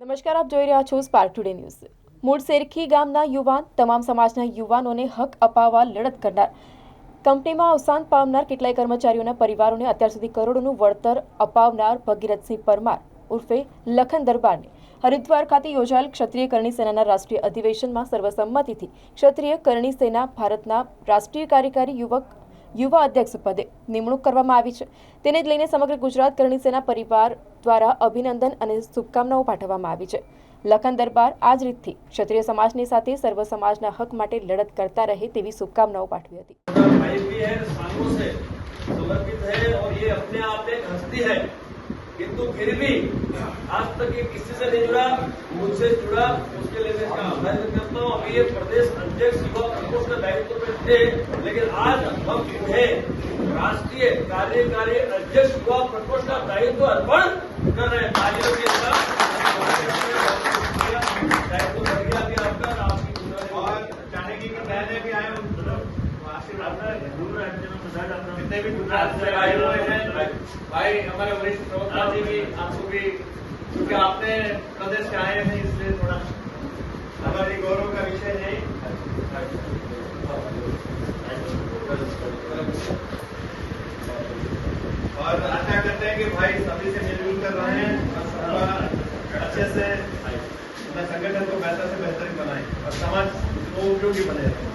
નમસ્કાર, આપ જોઈ રહ્યા છો સ્પાર્ક ટુડે ન્યૂઝ મૂળ શેરખી ગામના યુવાન, તમામ સમાજના યુવાનોને હક અપાવવા લડત કરનાર. કંપનીમાં અવસાન પામનાર કેટલાય કર્મચારીઓના પરિવારોને અત્યાર સુધી કરોડોનું વળતર અપાવનાર ભગીરથસિંહ પરમાર ઉર્ફે લખન દરબારને. હરિદ્વાર ખાતે યોજાયેલ ક્ષત્રિય કરણી સેનાના રાષ્ટ્રીય અધિવેશનમાં સર્વસંમતિથી ક્ષત્રિય કરણી સેના ભારતના રાષ્ટ્રીય કાર્યકારી યુવક યુવા અધ્યક્ષ પદે નિમણૂક કરવામાં આવી છે તેને જ લઈને સમગ્ર ગુજરાત કરણી સેના પરિવાર દ્વારા અભિનંદન અને શુભકામનાઓ પાઠવવામાં આવી છે લખન દરબાર આ જ રીતથી ક્ષત્રિય સમાજની સાથે સર્વ સમાજના હક માટે લડત કરતા રહે તેવી શુભકામનાઓ પાઠવી હતી भाई भी है सालों से समर्पित है और ये अपने आप एक हस्ती है किंतु फिर भी आज तक ये किसी से नहीं जुड़ा मुझसे जुड़ा उसके लिए मैं इसका आभार व्यक्त करता हूँ अभी ये प्रदेश अध्यक्ष युवा प्रकोष्ठ का दायित्व पे थे, लेकिन आज हम उन्हें राष्ट्रीय कार्यकारी अध्यक्ष युवा प्रकोष्ठ का दायित्व अर्पण कर रहे हैं। के की भाई हमारे वरिष्ठ प्रवक्ता जी भी आपको भी क्योंकि आपने प्रदेश से आए हैं इसलिए थोड़ा हमारी गौरव का विषय है और आशा करते हैं कि भाई सभी से मिलजुल कर रहे हैं और अच्छे से अपना संगठन को बेहतर से बेहतर बनाए और समाज को उपयोगी बने रहें